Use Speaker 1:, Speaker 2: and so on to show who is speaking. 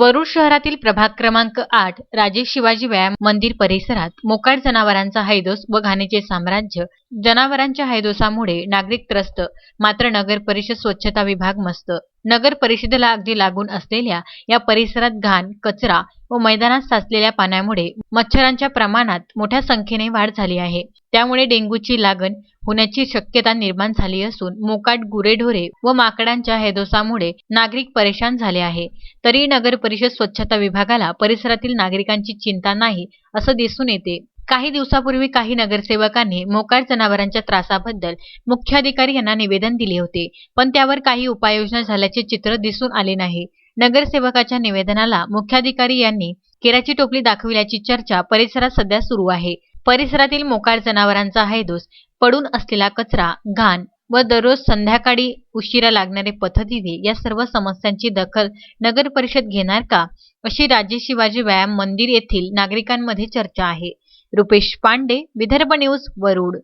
Speaker 1: वरुड शहरातील प्रभाग क्रमांक आठ राजे शिवाजी व्यायाम मंदिर परिसरात मोकाट जनावरांचा हैदोस व घाणीचे साम्राज्य जनावरांच्या हैदोसामुळे नागरिक त्रस्त मात्र नगर परिषद स्वच्छता विभाग मस्त. नगर परिषदेला अगदी लागून असलेल्या या परिसरात घाण कचरा व मैदानात साचलेल्या पाण्यामुळे मच्छरांच्या प्रमाणात मोठ्या संख्येने वाढ झाली आहे. त्यामुळे डेंग्यूची लागण होण्याची शक्यता निर्माण झाली असून मोकाट गुरेढोरे व माकडांच्या हैदोसामुळे नागरिक परेशान झाले आहे. तरी नगर परिषद स्वच्छता विभागाला परिसरातील नागरिकांची चिंता नाही असं दिसून येते. काही दिवसापूर्वी काही नगरसेवकांनी मोकाट जनावरांच्या त्रासाबद्दल मुख्याधिकारी यांना निवेदन दिले होते पण त्यावर काही उपाययोजना झाल्याचे चित्र दिसून आले नाही. नगरसेवकाच्या निवेदनाला मुख्याधिकारी यांनी केराची टोपली दाखविल्याची चर्चा परिसरात सध्या सुरू आहे. परिसरातील मोकाट जनावरांचा हैदोस पडून असलेला कचरा घाण व दररोज संध्याकाळी उशिरा लागणारे पथदिवे या सर्व समस्यांची दखल नगर परिषद घेणार का? अशी राजे शिवाजी व्यायाम मंदिर येथील नागरिकांमध्ये चर्चा आहे. रुपेश पांडे विदर्भ न्यूज वरुड.